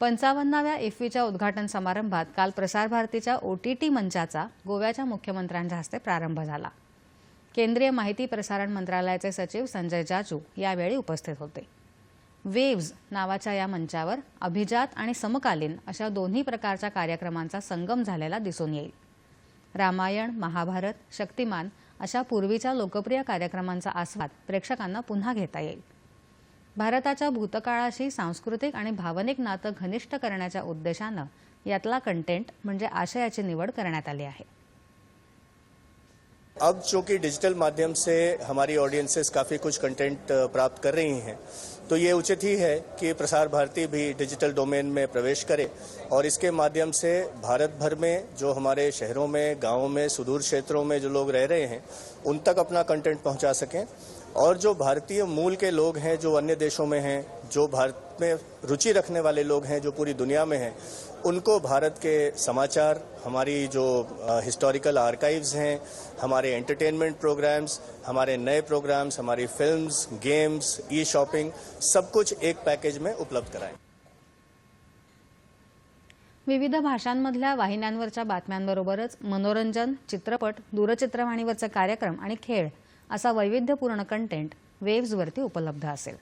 पंचावन्नाव्या इफ्फीच्या उद्घाटन समारंभात काल प्रसारभारतीच्या ओ टी टी मंचाचा गोव्याच्या मुख्यमंत्र्यांच्या हस्ते प्रारंभ झाला. केंद्रीय माहिती प्रसारण मंत्रालयाचे सचिव संजय जाजू यावेळी उपस्थित होते. वेव्ज नावाच्या या मंचावर अभिजात आणि समकालीन अशा दोन्ही प्रकारच्या कार्यक्रमांचा संगम झालेला दिसून येईल. रामायण महाभारत शक्तिमान अशा पूर्वीच्या लोकप्रिय कार्यक्रमांचा आस्वाद प्रेक्षकांना पुन्हा घेता येईल. भारताच्या भूतकाळाशी सांस्कृतिक आणि भावनिक नातं घनिष्ठ करण्याच्या उद्देशानं यातला कंटेंट म्हणजे आशयाची निवड करण्यात आली आहे. अब चूँकि डिजिटल माध्यम से हमारी ऑडियंसेस काफ़ी कुछ कंटेंट प्राप्त कर रही हैं तो ये उचित ही है कि प्रसार भारती भी डिजिटल डोमेन में प्रवेश करे और इसके माध्यम से भारत भर में जो हमारे शहरों में, गाँवों में, सुदूर क्षेत्रों में जो लोग रह रहे हैं, उन तक अपना कंटेंट पहुँचा सकें। और जो भारतीय मूल के लोग हैं, जो अन्य देशों में हैं, जो भारत में रुचि रखने वाले लोग हैं, जो पूरी दुनिया में हैं, उनको भारत के समाचार, हमारी जो हिस्टोरिकल आर्काइव्स हैं, हमारे एंटरटेनमेंट प्रोग्राम्स हमारे नए प्रोग्राम्स हमारी फिल्म्स गेम्स ई शॉपिंग सब कुछ एक पैकेज में उपलब्ध कराएँ। विविध भाषांमधल्या वाहिन्यांवरच्या बातम्यांबरोबरच मनोरंजन, चित्रपट, दूरचित्रवाणीवरचे कार्यक्रम आणि खेळ असा वैविध्यपूर्ण कंटेंट वेव्सवरती उपलब्ध असेल.